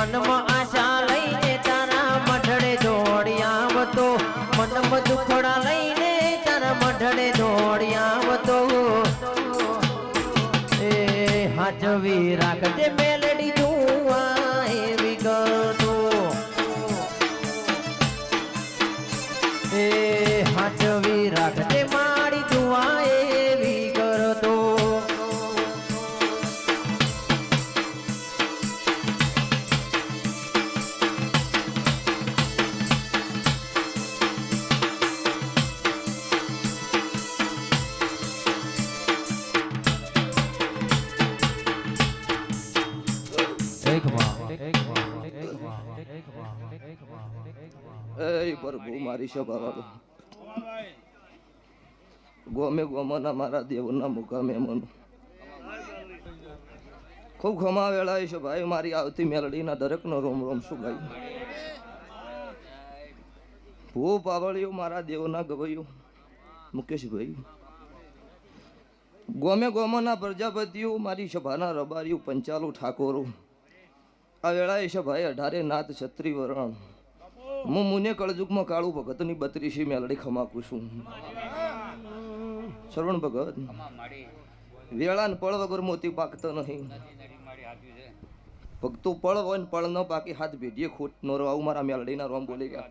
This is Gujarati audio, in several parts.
મનમાં ગોમે ગોમના મારા દેવના મુકામે મન. ખૂબ ખમા વેળાય છે ભાઈ, મારી આવતી મેલડીના દરેકનો રોમ રોમ શું ગાયું ભૂ પાવળિયું મારા દેવના ગવાયું. મુકેશભાઈ, ગોમે ગોમના પ્રજાપતિઓ, મારી સભાના રબારીઓ, પંચાલુ ઠાકોરો. આ વેળાએ છે ભાઈ, અઢારે નાથ છત્રી વરણ. હું મુને કળજુગમાં કાળું ભગતની બત્રીસી મેલડી ખમાકું છું. શ્રવણ ભગત વેળા ને પળ વગર મોતી પાકતો નહીં. ભક્તો પળ હોય ને પળ ન પાકી હાથ ભેટીએ ખોટ નો આવું મારા મેલડીના રોમ બોલી ગયા.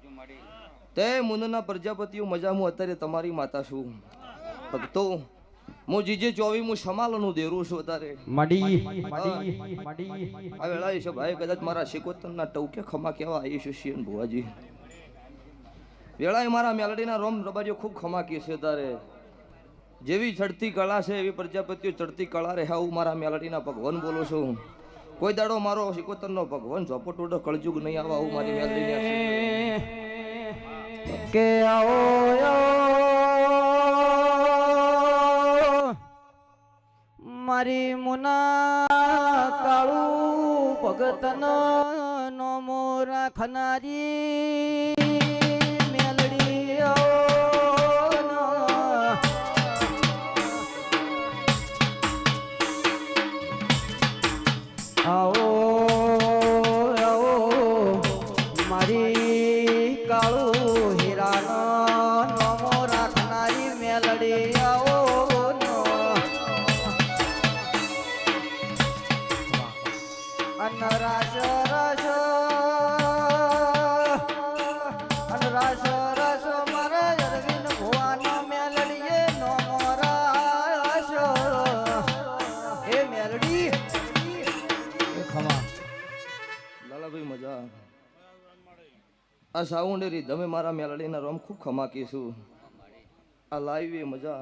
તે મુનના પ્રજાપતિઓ મજા હું અત્યારે તમારી માતા છું. ભક્તો હું જીજે ચોવી હું સમાલનું દેરું છું અત્યારે. મડી આ વેળા છે ભાઈ કદાચ મારા શિકોતરના ટૌકે ખમા કેવા આવી છે શિયન ભુવાજી. વેળાએ મારા મેલડીના રોમ રબારીઓ ખૂબ ખમા છે તારે જેવી ચડતી કળા છે, એવી પ્રજાપતિઓ ચડતી કળા રહે હું મારા મેલડીના ભગવાન બોલું છું કોઈ દાડો મારો શિકોતરનો ભગવાન ઝોપટોડો કળજુગ નહીં આવા હું મારી મેલડીને કે આવો. મારી મુના કાળું ભગતન નોમો રાખનારી મેલડી આવો આ સાઉન્ડેરી તમે મારા મેલડીના રોમ ખૂબ ખમાકી છું આ લાઈવ એ મજા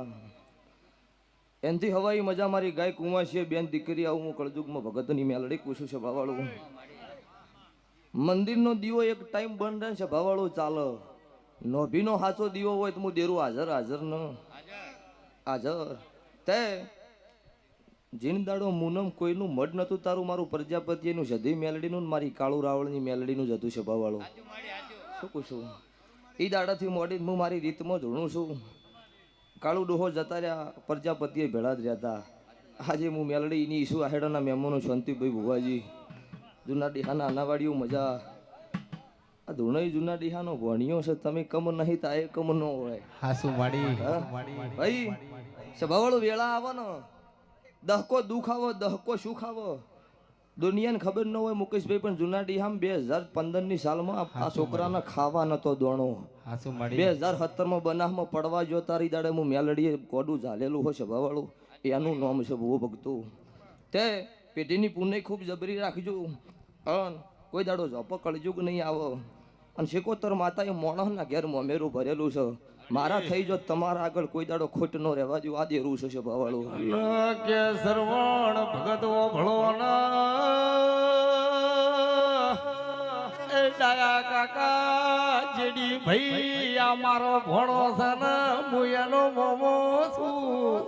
એનથી હવાઈ મજા મારી ગાય કુંવાસીએ બેન દીકરી આવું હું કળજુગમાં ભગતની મેલડી કુશું છે ભાવાળું. મંદિરનો દીવો એક ટાઈમ બંધ રહે છે ભાવાળું, ચાલે. નોભીનો હાચો દીવો હોય તો હું દેરું હાજર હાજર ન. હાજર. તે જીન દાડો મુનમ કોઈનું મઢ નતું તારું મારું પ્રજાપતિનું જધી મેલડીનું ને મારી કાળુ રાવળની મેલડીનું જતું છે ભાવાળું. શું છું એ દાડાથી મોડી હું મારી રીતમાં જોણું છું. કાળુ ડોહો જતા રહ્યા પ્રજાપતિએ ભેળા જ રહ્યા હતા. આજે હું મેલડી એની ઈસુ આહેડાના મહેમાનો શાંતિભાઈ ભુવાજી. જૂના ડીહાના અનાવાડીઓ મજા. આ ધૂણઈ જૂના ડીહાનો ભણ્યો છે તમે કમ નહીં તા એ કમ ન હોય. હાસુ માડી ભાઈ સભાવાળો વેળા આવો ને દહકો દુઃખ આવો દહકો સુખ આવો. દુનિયાને ખબર ન હોય મુકેશભાઈ પણ જૂના ડીહામ બે હજાર પંદરની સાલમાં આ- આ છોકરાને ખાવા નતો દોણો. હાસુ બે હજાર સત્તરમાં બનાવમાં પડવા જો તારી દાડે હું મેલડીએ કોડું ઝાલેલું હોય સભાવાળું એનું નામ છે ભૂવો ભક્તો. તે પેઢીની પુણ્ય ખૂબ જબરી રાખજો. અન કોઈ દાડો ઝોપો કળજુગ નહીં આવો. અને શેકોતર માતાએ મોણસના ઘેર મોમેરું ભરેલું છે. મારા થઈ જો તમારા આગળ કોઈ દાડો ખોટ નો રહેવા જો આ દેરું છે સભાવાળું કે સર્વણ ભગત ભળવાના. એ ડાયા કાકા, જેડી ભાઈ આ મારો ભણો છે ને મોમો છું.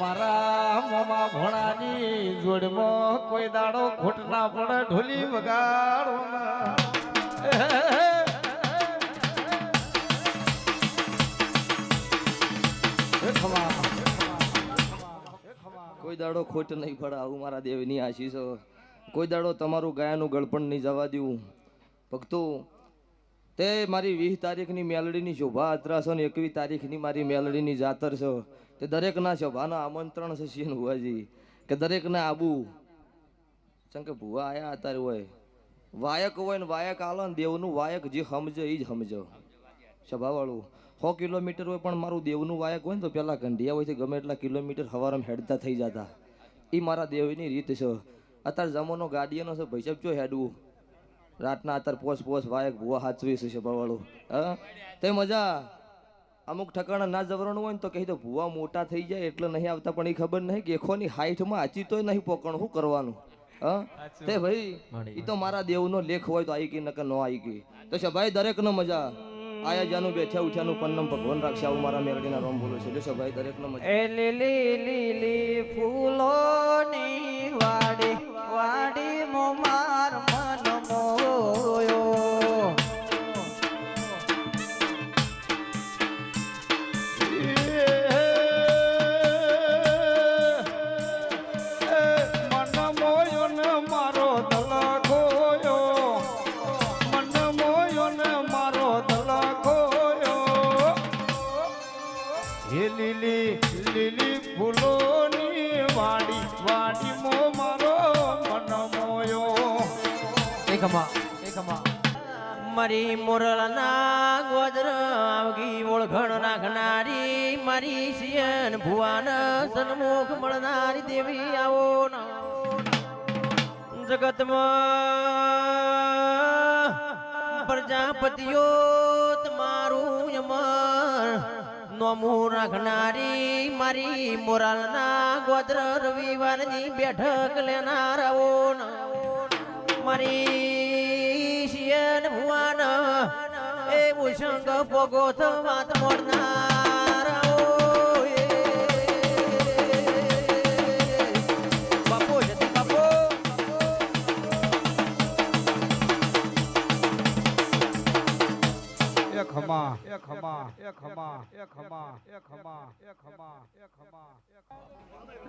મારા મોમા ભોણાની જોડમાં કોઈ દાડો ખોટ ના પડે ઢોલી વગાડો કોઈ દાડો ખોટ નહીં પડે આવું મારા દેવની આશીષ. કોઈ દાડો તમારું ગાયાનું ગળપણ નહીં જવા દેવું. ભક્તો, તે મારી વીસ તારીખની મેલડીની શોભા અતરાસો ને એકવીસ તારીખની મારી મેલડીની જાતર છે. તે દરેકના શોભાના આમંત્રણ છે શિયન ભુવાજી. કે દરેકને આબુ. ચમ કે ભુવા આયા અત્યારે હોય. વાયક હોય ને વાયક આલો ને દેવનું વાયક જે સમજે એ જ સમજો સભાવાળું સો કિલોમીટર હોય પણ મારું દેવનું વાયક હોય ને તો પહેલાં ગંઢિયા હોય છે, ગમે એટલા કિલોમીટર હવારમાં હેડતા થઈ જતા. એ મારા દેવની રીત છે. અત્યારે જમાનો ગાડીઓનો છે ભાઈ જો હેડવું. રાતના અત્યારે પોસ પોસ વાયક ભૂવા હાચવી છે ભવાળું હા? તે મજા. અમુક ઠકાણા ના જવરણું હોય ને તો કહી દો ભૂવા મોટા થઈ જાય એટલે નહીં આવતા પણ એ ખબર નહીં કે એખોની હાઈટમાં હાચી તોય નહીં પોકણ શું કરવાનું? હા? તે ભાઈ એ તો મારા દેવનો લેખ હોય તો આવી ગઈ નકર ન આવી ગઈ. તો સભાઈ દરેકનો મજા. આયા જાનું બેઠ્યા ઉઠ્યાનું પન્નમ ભગવાન રાખશે આવું મારા મેરડીના રોમ બોલો છે. એટલે સભાઈ દરેકનો મજા. એ લીલી લીલી ફૂલોની વાડી વાડી મો મારી મોરલના ગોદર આવગી ઓળખણ રાખનારી મારી સિયન ભુવાન સન્મુખ મળનારી દેવી આવો જગતમાં પ્રજાપતિઓ તમારું યમર નોમું રાખનારી, મારી મોરાલના ગોદર રવિવારની બેઠક લેનાર આવો ના મારી શિયન ભુવાન એ ભૂષંગ પોગો વાત મોડનાર. ખમા એ ખમા એ ખમા એ ખમા એ ખમા એ ખમા એ ખમા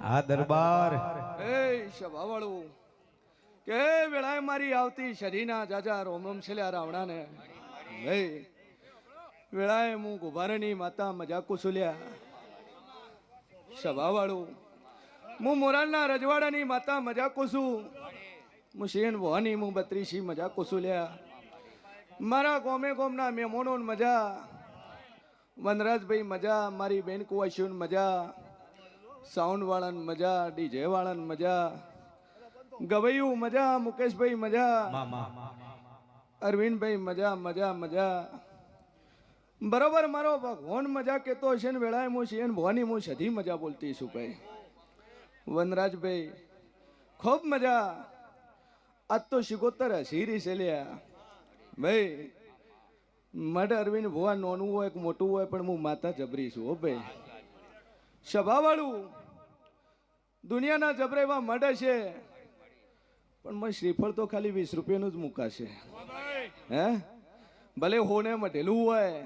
આ દરબાર. એ સભાવાળું કે વેળાએ મારી આવતી શરીના જાજા રોમ રોમ છેલ્યા રાવણાને. ભાઈ વેળાએ હું ગુભારની માતા મજા કુસુલ્યા સભાવાળું. હું મોરાલના રજવાડાની માતા મજા છું. હું શેન ભવાની હું બત્રીસી મજા કુસુલ્યા મારા ગોમે ગોમના મેમોનો મજા. વનરાજભાઈ મજા, મારી બેન કુવાશીઓને મજા. સાઉન્ડ વાળાને મજા ડીજે વાળાને મજા. ગવૈયું મજા મુકેશભાઈ મજા. અરવિંદભાઈ મજા મજા મજા. બરોબર મારો ભગવાન મજા કેતો હશે ને વેળાએ હું છે ને ભવાની હું સધી મજા બોલતી છું ભાઈ. વનરાજભાઈ ખૂબ મજા. આજ તો શિકોતર હસીરી છે લ્યા. ભાઈ મઢ અરવિંદ ભુવા નોનું હોય કે મોટું હોય પણ હું માતા જબરી છું હો ભાઈ. સભાવાળું દુનિયાના જબરેવા મઢ છે. પણ મને શ્રીફળ તો ખાલી વીસ રૂપિયાનું જ મુકાશે. હે? ભલે હોને મઢેલું હોય.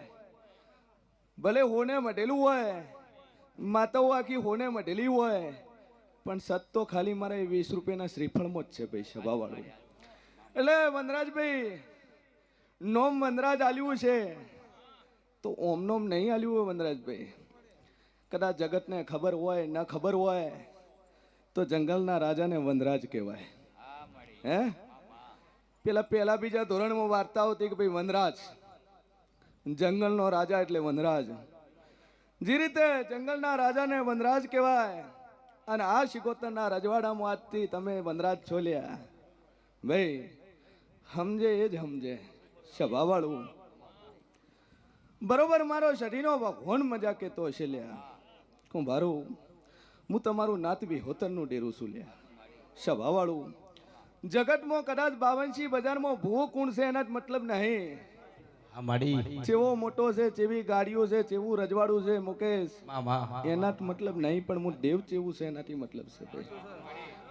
ભલે હોને મઢેલું હોય. માતાઓ આખી હોને મઢેલી હોય. પણ સત તો ખાલી મારે વીસ રૂપિયાના શ્રીફળમાં જ છે ભાઈ સભાવાળું એટલે વનરાજભાઈ, નોમ વનરાજ આલ્યું છે. તો ઓમ નોમ નહીં આલ્યું હોય વનરાજભાઈ? કદાચ જગતને ખબર હોય, ન ખબર હોય, તો જંગલના રાજાને વનરાજ કહેવાય. હે? પેલા પેલા બીજા ધોરણમાં વાર્તાઓ હતી કે ભાઈ વનરાજ. જંગલનો રાજા એટલે વનરાજ. જે રીતે જંગલના રાજાને વનરાજ કહેવાય અને આ શિકોતરના રજવાડામાં આજથી તમે વનરાજ છોલ્યા ભાઈ સમજે એ જ સમજે સભાવાળું. બરોબર મારો શરીરનો ભગવાન મજા કહેતો હશે લ્યા. હું ભારું હું તમારું નાતવી હોતરનું ડેરું છું લ્યા. સભાવાળું જગતમાં કદાચ બાવનસી બજારમાં ભૂવો કુણ છે એના જ મતલબ નહીં. માડી. મોટો છે જેવી ગાડીઓ છે જેવું રજવાડું છે મુકેશ એના જ મતલબ નહીં પણ હું દેવ જેવું છે એનાથી મતલબ છે ભાઈ.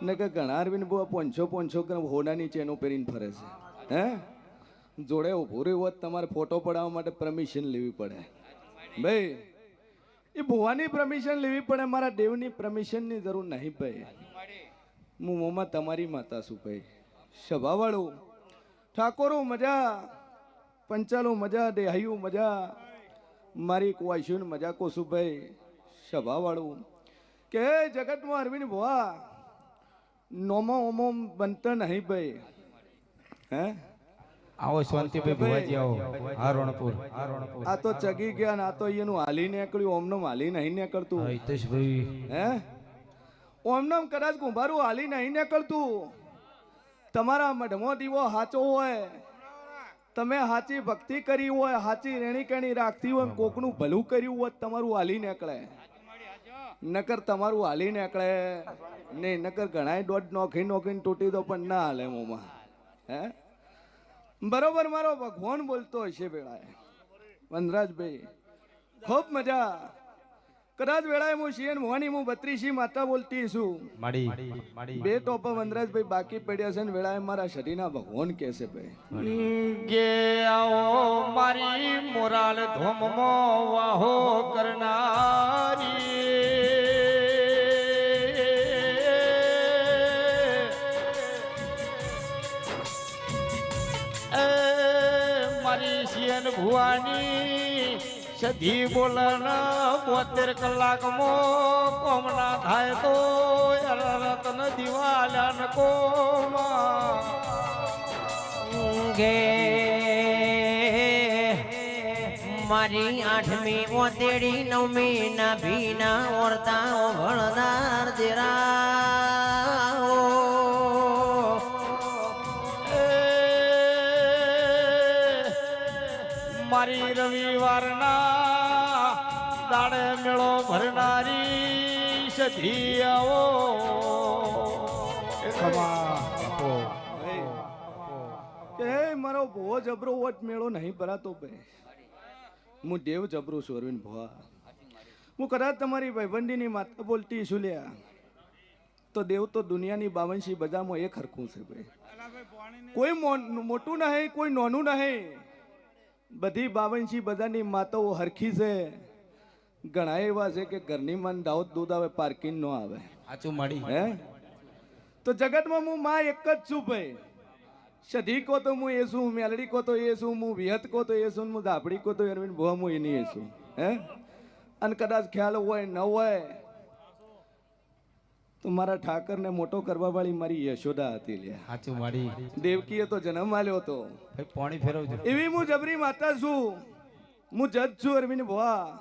ને કે ઘણા અરવિંદ બહુ પોંચો પોંચો ગ્રામ હોડાની ચેનો પહેરીને ફરે છે. હે? જોડે ઊભું રહ્યું હોત તમારે ફોટો પડાવવા માટે પરમિશન લેવી પડે. ભાઈ એ ભુવાની પરમિશન લેવી પડે મારા દેવની પરમિશનની જરૂર નહીં ભાઈ. હું મોમાં તમારી માતા છું ભાઈ. સભાવાળું ઠાકોરો મજા પંચાલો મજા દેહાયું મજા મારી કુવાશ્યુન મજા કોસુભાઈ સભાવાળું કે જગતમાં અરવિંદ ભવા નોમો ઓમો બનતા નહીં ભાઈ. હે? આવો શાંતિભાઈ ભુવાજી આવો. રણપુર હા રણપુર. આ તો ચગી ગયા ને આ તો એનું હાલી નીકળ્યું ઓમનો હાલી નહીં નીકળતું. હિતેશભાઈ. હે? ઓમનમ કદાચ કુંભારું હાલી નહીં નીકળતું. તમારા મઢમો દીવો હાચો હોય તમે હાચી ભક્તિ કરી હોય હાચી રેણી કેણી રાખતી હોય કોકનું ભલું કર્યું હોય તમારું હાલી નીકળે. નકર તમારું હાલી નીકળે નહીં નકર ઘણાય દોઢ નોખી નોખીને તૂટી દો પણ ના હાલે મોમાં. હે? બરોબર મારો ભગવાન બોલતો હશે વેળાએ વનરાજભાઈ ખૂબ મજા. કદાચ વેળાએ હું શિયન મોહની હું બત્રીસી માતા બોલતી છું. માડી. માડી. બે ટોપા વનરાજભાઈ બાકી પડ્યા છે ને વેળાએ મારા શરીરના ભગવાન કહેશે ભાઈ. ગે આવો મારી મોરાલ ધોમમો વાહો કરનારી. મારી શિયન ભુવાની સધી બોલન બોતેર કલાકમાં કોમના થાય તો રતન દિવાલન કોમા. ગે મારી આઠમી ઓતેડી નવમી ના ભીના ઓરતા ઓભળનાર દેરા. મારી રવિવારના દાડે મેળો ભરનારી સધી આવો એ મારો ભો જબરો વટ મેળો નહીં ભરાતો ભાઈ હું દેવ જબરો છું, અરવિંદ ભવા. હું કદાચ તમારી ભાઈબંધીની માતા બોલતી છું લ્યા. તો દેવ તો દુનિયાની બાવનસી બજારમાં એક હરખું છે ભાઈ કોઈ મોટું નહીં, કોઈ નોનું નહીં. બધી બાવનસી બધાની માતાઓ હરખી છે. ઘણા એવા છે કે ઘરની માન દાઉદ દૂધ આવે પાર્કિંગ નો આવે. આચું મળી હે? તો જગતમાં હું માં એક જ છું ભાઈ. સધી કો તો હું એ છું મેલડી કો તો એ છું હું વિહત કો તો એ છું હું ધાપડી કો તો અરવિંદ ભુવા હું એની એ છું. હે? અને કદાચ ખ્યાલ હોય ન હોય તો મારા ઠાકરને મોટો કરવા વાળી મારી યશોદા હતી લે સાચું વાળી દેવકીએ તો જન્મ આલ્યો હતો. ભાઈ પાણી ફેરવજો. એવી હું જબરી માતા છું. હું જજ છું અરવિંદ ભવા.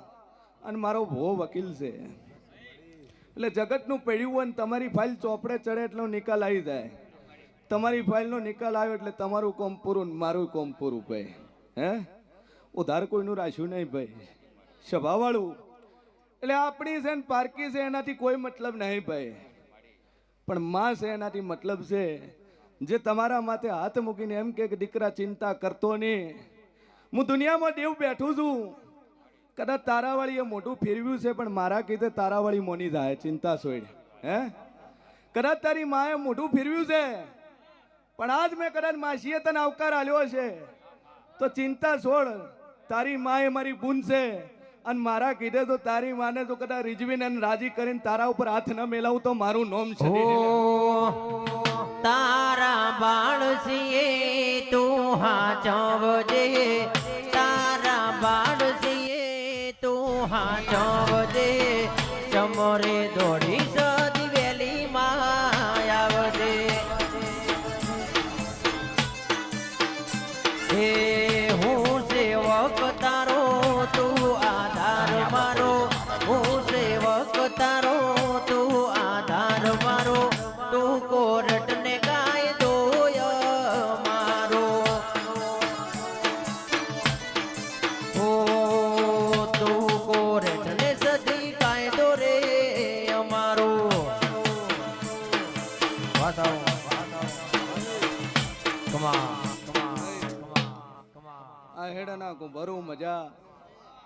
અને મારો ભો વકીલ છે. એટલે જગતનું પડ્યું હોય ને તમારી ફાઇલ ચોપડે ચડે એટલો નિકાલ આવી જાય. તમારી ફાઇલનો નિકાલ આવ્યો એટલે તમારું કોમ પૂરું મારું કોમ પૂરું ભાઈ. હે? ઉધાર કોઈનું રાખ્યું નહીં ભાઈ. સભાવાળું. એટલે આપણી છે ને પારકી છે એનાથી કોઈ મતલબ નહીં ભાઈ. પણ માં છે એનાથી મતલબ છે, જે તમારા માથે હાથ મૂકીને એમ કે દીકરા ચિંતા કરતો નહીં. હું દુનિયામાં દેવ બેઠું છું. કદાચ તારાવાળીએ મોઢું ફેરવ્યું છે, પણ મારા કીધે તારાવાળી મોની થાય ચિંતા સોય હે? કદાચ તારી માએ મોઢું ફેરવ્યું છે, પણ આજ મેં કદાચ માસીએ તને આવકાર આલ્યો છે, તો ચિંતા છોડ. તારી માએ મારી બૂન છે અને મારા કીધે તો તારી માને તો કદાચ રીઝવીને અને રાજી કરીને તારા ઉપર હાથ ન મેલાવું તો મારું નોમ છે. તારા બાળ સિએ તું હાચવજે. તારા બાળ સિએ તું હાચવજે. ચમરે દોડી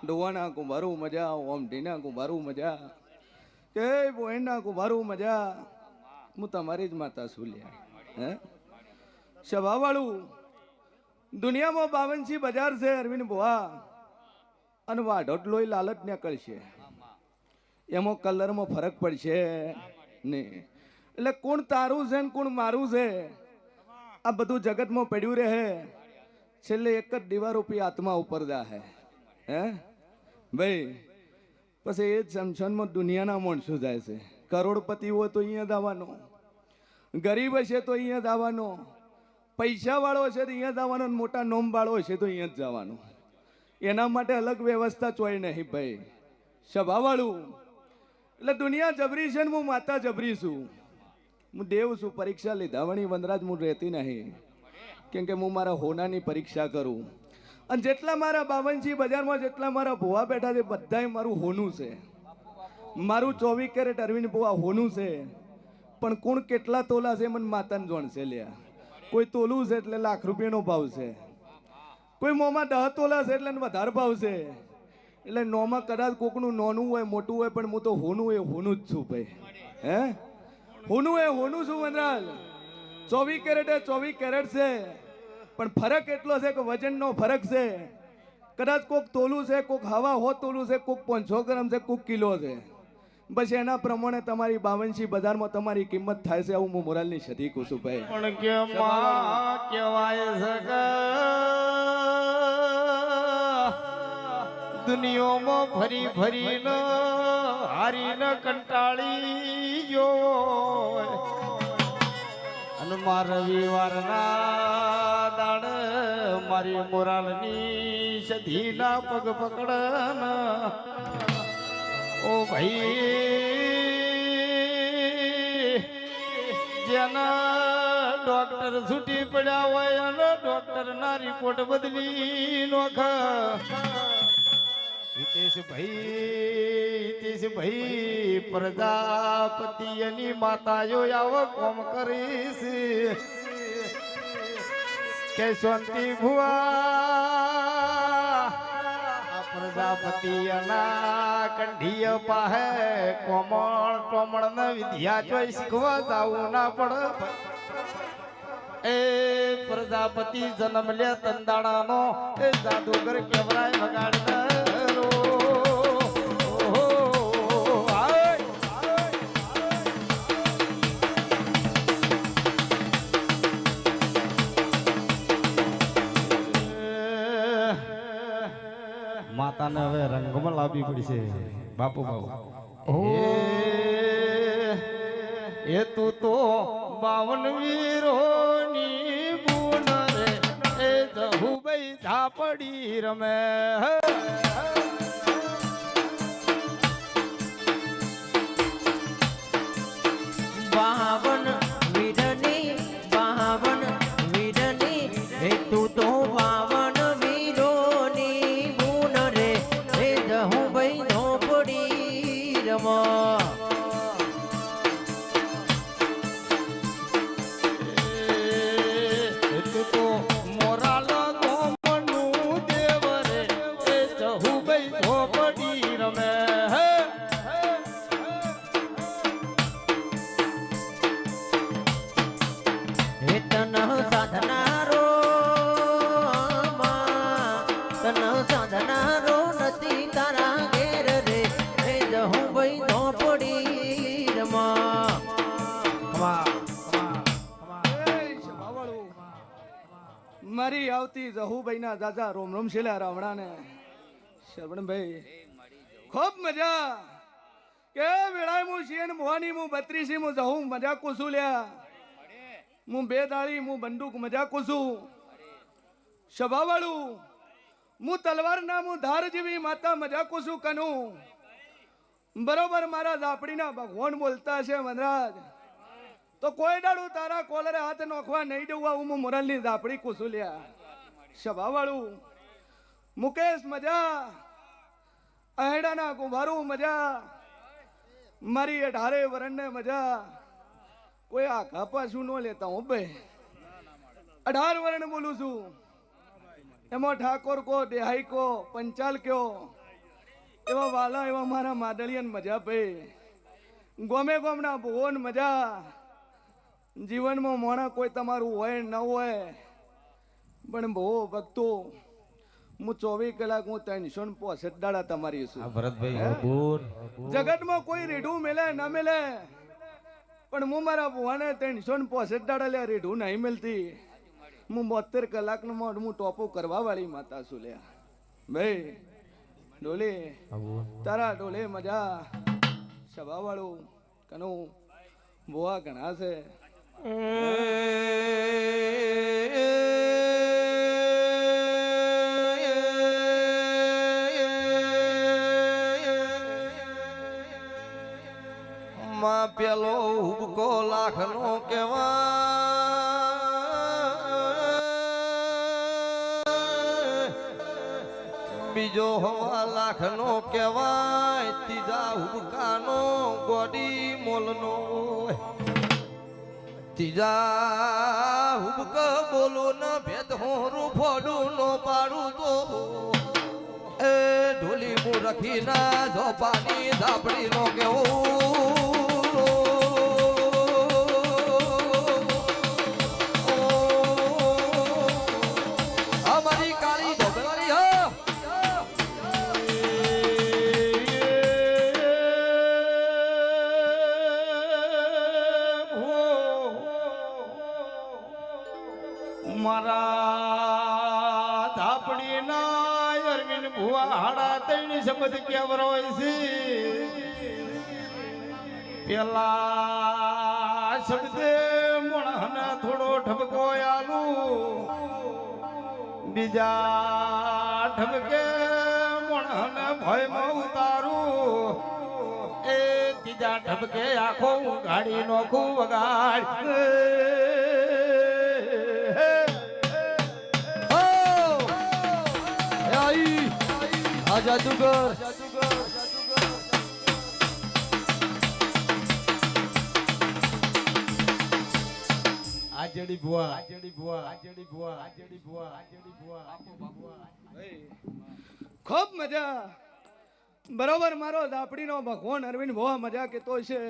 ડોવાના કુંભારું મજા, ઓમ ઓમઢીના કુંભારું મજા. કે બોહેના કુંભારું મજા. હું તમારી જ માતા છું લ્યા. હે? સભાવાળું દુનિયામાં બાવનસી બજાર છે અરવિંદ ભુવા. અને વાઢોટલોય લાલચ નીકળશે. એમાં કલરમાં ફરક પડશે નહીં એટલે કોણ તારું છે ને કોણ મારું છે? આ બધું જગતમાં પડ્યું રહે. છેલ્લે એક જ દીવારૂપી આત્મા ઉપર જાહે. હે? ભાઈ, પછી એ જ સમસનમાં દુનિયાના માણસો જાય છે. કરોડપતિ હોય તો અહીંયા દાવાનો ગરીબ હશે તો અહીંયા દાવાનો પૈસાવાળો પૈસા વાળો હશે તો અહીંયા દાવાનો મોટા નોમ વાળો હશે તો અહીંયા જ જવાનો. એના માટે અલગ વ્યવસ્થા ચોય નહીં ભાઈ. સભાવાળું. એટલે દુનિયા જબરી છે ને હું માતા જબરી છું. હું દેવ છું, પરીક્ષા લીધા, વણી વનરાજ, હું રહેતી નહીં. કેમ કે હું મારા હોનાની પરીક્ષા કરું. અને જેટલા મારા બાવનજી બજારમાં, જેટલા મારા ભુવા બેઠા છે, બધાય મારું હોનું છે. મારું ચોવીસ કેરેટ અરવિંદ ભુવા હોનું છે. પણ કોણ કેટલા તોલા છે, મને માતાને જોણશે લ્યા. કોઈ તોલું છે એટલે લાખ રૂપિયાનો ભાવ છે. કોઈ મોંમાં દહ તોલા છે એટલે વધારે ભાવ છે. એટલે નોમાં કદાચ કોકનું નોનું હોય, મોટું હોય, પણ હું તો હોનું એ હોનું જ છું ભાઈ. હે? હોનું એ હોનું છું, વનરાજ. ચોવીસ કેરેટ એ ચોવીસ કેરેટ છે. પણ ફરક એટલો છે કે વજનનો ફરક છે. કદાચ કોક તોલું છે કોક હવા હો તોલું છે કોક પાંચસો ગ્રામ છે કોક કિલો છે. બસ એના પ્રમાણે તમારી બાવનસી બજારમાં તમારી કિંમત થાય છે આવું હું મોરાલની સદી કહું ભાઈ. પણ કે માં કહેવાય છે કે દુનિયામાં ફરી ફરીને હારીને કંટાળી ગયો અને મારા રવિવારના દાડ મારી મોરાલની સધીના પગ પકડન. ઓ ભાઈ, જેના ડોક્ટર છૂટી પડ્યા હોય અને ડોક્ટર ના રિપોર્ટ બદલી નોખા હિતેશભાઈ હિતેશભાઈ પ્રજાપતિ એની માતાઓ આવો કોમ કરીશ કે શાંતિ ભુવા પ્રજાપતિ એના કંઢીય પાહે કોમળ ટોમળ ને વિદ્યા ચોઈ શીખવા જવું ના પડે એ પ્રજાપતિ જન્મ લે તંદાણાનો એ જાદુગર કેવરાય વગાડનારો માતાને હવે રંગમાં લાવવી પડશે. બાપુ બાપુ. એ તું તો બાવન વીરોની બુન રે એ જહુભાઈ ઝાપડી રમે. મારી આવતી જહુભાઈના દાદા રોમ રોમ શેલા રાવણાને. શરવણભાઈ, ખૂબ મજા. કે વેળાય હું શિયન મોવાની હું બત્રીસી હું જહું મજા કુસું લ્યા. હું બે દાળી હું બંદૂક મજા કુસું. સભાવાળું હું તલવારના હું ધાર જેવી માતા મજા કુસું કનું. બરોબર, મારા ઝાપડીના ભગવાન બોલતા છે વનરાજ તો કોઈ દાડું તારા કોલરે હાથ નોખવા નહીં દઉં હું મોરલની ઝાપડી કુસુલ્યા. સભાવાળું, મુકેશ મજા અહેડાના કુંભારું મજા, મારી અઢારે વરણને મજા. કોઈ આ કાપા શું ન લેતા હું બે અઢાર વરણ બોલું છું. એમાં ઠાકોર કો, દેહાઈ કો, પંચાલ કયો. એવા વાલા, એવા મારા માદળિયન મજા ભાઈ. ગોમે ગોમના ભુવન મજા. જીવનમાં મોણા કોઈ તમારું હોય ન હોય પણ બહુ ભક્તો હું ચોવીસ કલાક હું ત્રણસો ને પોસઠ દાડા તમારી છું. ભરતભાઈ જગતમાં કોઈ રેઢું મેલે ન મેલે પણ હું મારા ભુવાને ત્રણસો ને પોસઠ દાડા લે રેઢું નહીં મળતી હું બોતેર કલાકનું મોઢ હું ટોપો કરવા વાળી માતા છું લે ભાઈ ડોલે તારા ડોલે મજા સભા વાળું કનું ભુવા ઘણા છે. માં પેલો હુબકો લાખ નો કેવાય બીજો હવા લાખ નો કેવાય ત્રીજા હુબકાનો ગોડી મોલનો ત્રીજા હુબક બોલો ન ભેદ હું ફોડું નો પાડું તો. એ ઢોલી મુ રખી ના ઝોપાની ધાપડી નો કેવું શબ્દ કેવરો છે. પેલા શબ્દે મોણહને થોડો ઠબકો આલુ. બીજા ઠપકે મોણહને ભયમાં ઉતારું. એ ત્રીજા ઠબકે આખો ગાડી નોખું વગાડ. જાદુગર. આજડી બુઆ આજડી ભુવા. આજડી બુઆ આજડી બુઆ આજડી બુઆ ખૂબ મજા. બરોબર, મારો દાપડીનો ભગવાન અરવિંદ ભોવા મજા કેતો છે.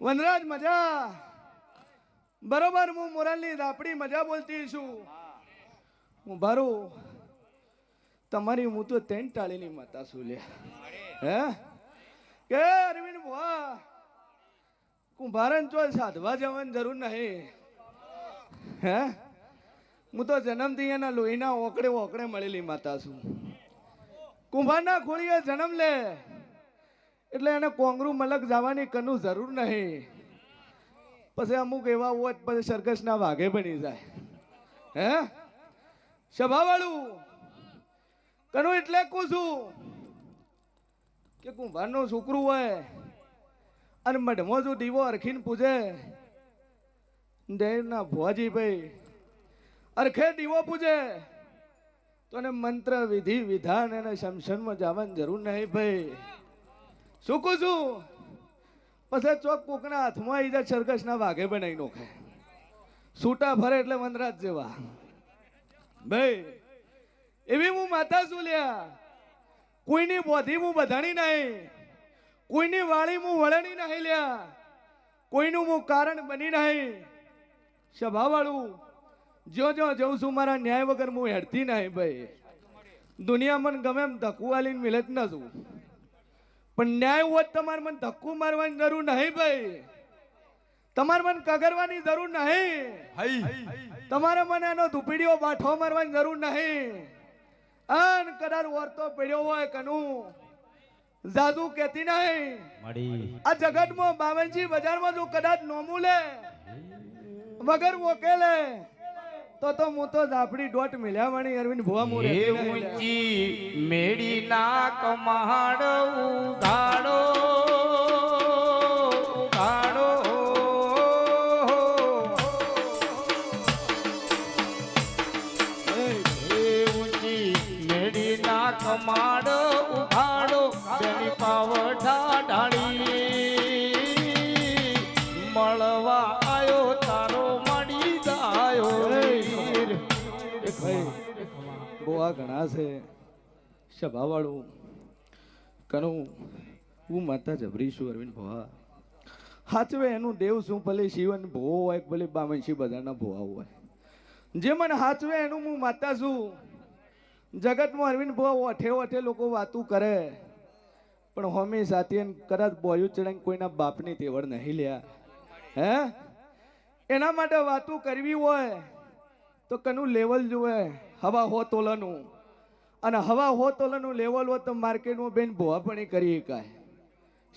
વનરાજ મજા. બરોબર, હું મોરાલની દાપડી મજા બોલતી છું. હું બારું તમારી હું તો તેન ટાળીની માતા છું લે હે? કે અરવિંદ ભોવા, કુંભારન ચોલ સાધવા જવાની જરૂર નહીં. હે? હું તો જન્મથી એના લોહીના ઓકડે ઓકડે મળેલી માતા છું. કુંભારના ખોળીએ જન્મ લે. એટલે એને કોંગરૂ મલક જવાની કનું જરૂર નહીં. પછી અમુક એવા હોય તો પછી સર્કસના વાઘે બની જાય. હે? સભાવાળું કનું એટલે કહું છું કે કુંભારનું છોકરું હોય અને મઢમાં જો દીવો અરખીને પૂજે, દેવના ભુવાજી ભાઈ અરખે દીવો પૂજે, તો એને મંત્ર, વિધિ, વિધાન એને શમશનમાં જવાની જરૂર નહીં ભાઈ. શું કહું છું પછી ચોક કોકના હાથમાં આવી જાય સરકસના વાઘે બનાવી નોખે. છૂટા ફરે એટલે વનરાજ જેવા. ભાઈ એવી હું માતા છું લ્યા. કોઈની બોધી હું બધાણી નહીં. કોઈની વાળી હું વળણી નહીં લ્યા. કોઈનું હું કારણ બની નહીં. સભાવાળું જો જો જઉં છું મારા ન્યાય વગર હું હેડતી નહીં ભાઈ. દુનિયા મને ગમે એમ ધક્કુ આલીને મિલત ન છું પણ ન્યાય હોત તમારે મને ધક્કું મારવાની જરૂર નહીં ભાઈ. તમારે મને કગરવાની જરૂર નહીં. તમારે મને એનો ધૂપીડીઓ બાઠો મારવાની જરૂર નહીં. અન કદાચ વર્તો પડ્યો હોય કનું. જાદુ કેતી નહીં. આ જગતમાં બાવનજી બજારમાં જો કદાચ નોમું લે વગર મોકેલે તો તો હું તો ઝાપડી ડોટ મિલ્યા વણી અરવિંદ ભુવા મોરે હે ઊંચી મેડી ના કમાડ ઉઘાડો. ઘણા છે સભાવાળું કનું હું માતા જબરી છું અરવિંદ ભુવા. હાચવે એનું દેવ શું ભલે શિવન ભો હોય, ભલે બામણસી બધાના ભુવા હોય. જે મને હાચવે એનું હું માતા છું. જગતમાં અરવિંદ ભુવા ઓઠે ઓઠે લોકો વાતું કરે. પણ હોમી સાથે કદાચ બોયું ચડાઈને કોઈના બાપની તેવડ નહીં લ્યા. હે? એના માટે વાતું કરવી હોય તો કનું લેવલ જોવે હવા હો તોલાનું. અને હવા હો તોલાનું લેવલ હોત તો માર્કેટમાં બેન ભોવાપણી કરી શકાય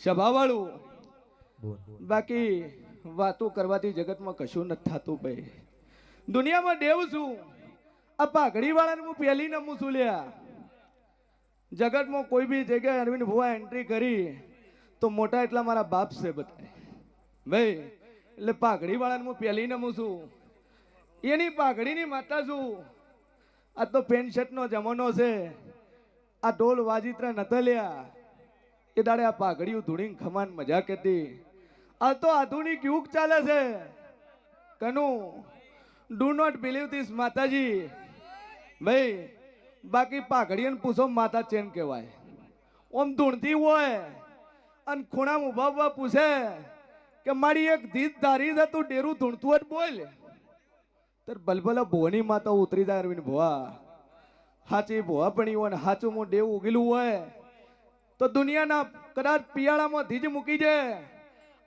સભાવાળું બાકી વાતો કરવાથી જગતમાં કશું નથી થતું ભાઈ. દુનિયામાં દેવ છું. આ પાઘડી વાળાને હું પહેલી નમું છું લ્યા. જગતમાં કોઈ બી જગ્યાએ અરવિંદ ભુવા એન્ટ્રી કરી તો મોટા એટલા મારા બાપ છે બધા ભાઈ એટલે પાઘડી વાળાને હું પહેલી નમું છું. એની પાઘડીની માતા છું. આ તો પેન્ટ શર્ટનો જમાનો છે. આ ઢોલ વાજીત્રા નતા લ્યા એ દાડે આ પાઘડીયું ધૂળીને ખમાન મજા કરતી આ તો આધુનિક યુગ ચાલે છે. Kanu do not believe this માતાજી. ભાઈ, બાકી પાઘડીને પૂછો, માતા ચેન કહેવાય. ઓમ ધૂણતી હોય. અને ખૂણામાં ઊભા ઊભા પૂછે કે, મારી એક ધીત ધારી છે, તું ડેરું ધૂણતું જ બોલ. તર બલબલા ભુવાની માતા ઉતરી જાય અરવિંદ ભુવા. હાચી ભુવા પણી હોય હાચું મોં ડેવું ઉગેલું હોય, તો દુનિયાના કદાચ પિયાળામાં ધીજ મૂકી દે.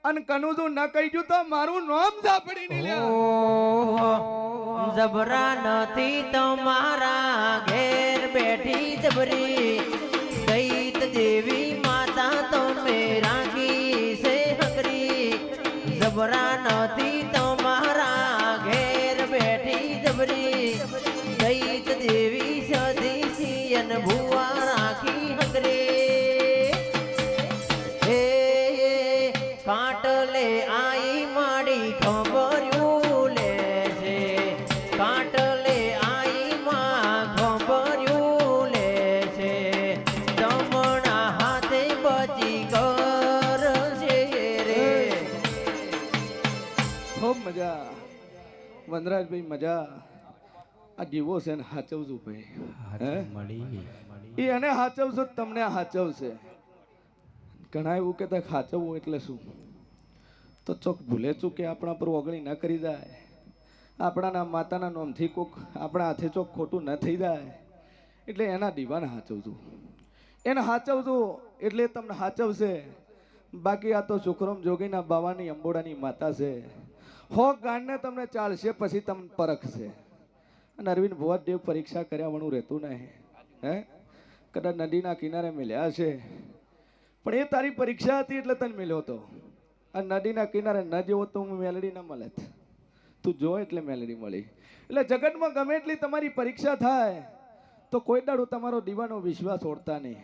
અને કનુજું ન કહી તો મારું નામ ઝાપડી નહીં લ્યા. જબરા નથી તમારા ઘેર બેઠી જબરી વનરાજભાઈ મજા આ જીવો છે ને હાચવજો ભાઈ. એ એને હાચવશો જ તમને હાચવશે. ઘણા એવું કહેતા હાચવવું એટલે શું? તો ચોક ભૂલે ચૂકે આપણા પર ઓગળી ન કરી જાય. આપણાના માતાના નોમથી કોક આપણા હાથે ચોક ખોટું ન થઈ જાય. એટલે એના દીવાને હાચવજો. એને હાચવજો એટલે તમને હાચવશે. બાકી આ તો સુખરમ જોગીના બાવાની અંબોડાની માતા છે. હો ગાંડને તમને ચાલશે, પછી તમને પરખશે. અને અરવિંદ ભુવાદેવ પરીક્ષા કર્યા વણું રહેતું નહીં. હે? કદાચ નદીના કિનારે મળ્યા છે પણ એ તારી પરીક્ષા હતી એટલે તને મળ્યો હતો. અને નદીના કિનારે ન જેવો તો હું મેલડી ન મળે તું જો એટલે મેલડી મળી. એટલે જગતમાં ગમે એટલી તમારી પરીક્ષા થાય, તો કોઈ દાડો તમારો દીવાનો વિશ્વાસ છોડતા નહીં.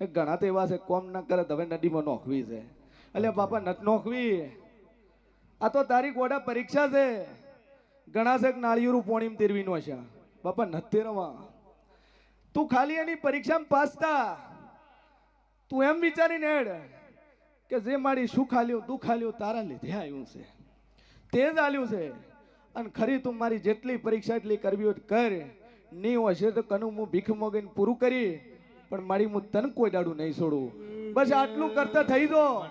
એ ઘણા તો એવા છે, કોમ ના કરે હવે નદીમાં નોખવી છે. એટલે બાપા નટ નોખવી. આ તો તારી ગોડા પરીક્ષા છે. ઘણા છે નાળિયેરું પોણીમ તેરવીનો છે બાપા, નથી તેરવા તું ખાલી એની પરીક્ષામાં પાસ થા. તું એમ વિચારીને હેડ કે જે મારી શું ખાલ્યું તું ખાલ્યું તારા લીધે આવ્યું છે. તે જ આલ્યું છે. અને ખરી તું મારી જેટલી પરીક્ષા એટલી કરવી હોય કર. નહીં હશે તો કનું હું ભીખ મોગીને પૂરું કરી. પણ મારી હું તને કોઈ દાડું નહીં છોડું. બસ આટલું કરતા થઈ દો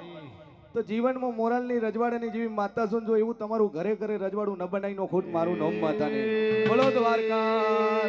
તો જીવનમાં મોરલની રજવાડાની જેવી માતા સુન જો એવું તમારું ઘરે ઘરે રજવાડું ન બનાવી નો ખોટ મારું નામ માતાને બોલો દ્વારકા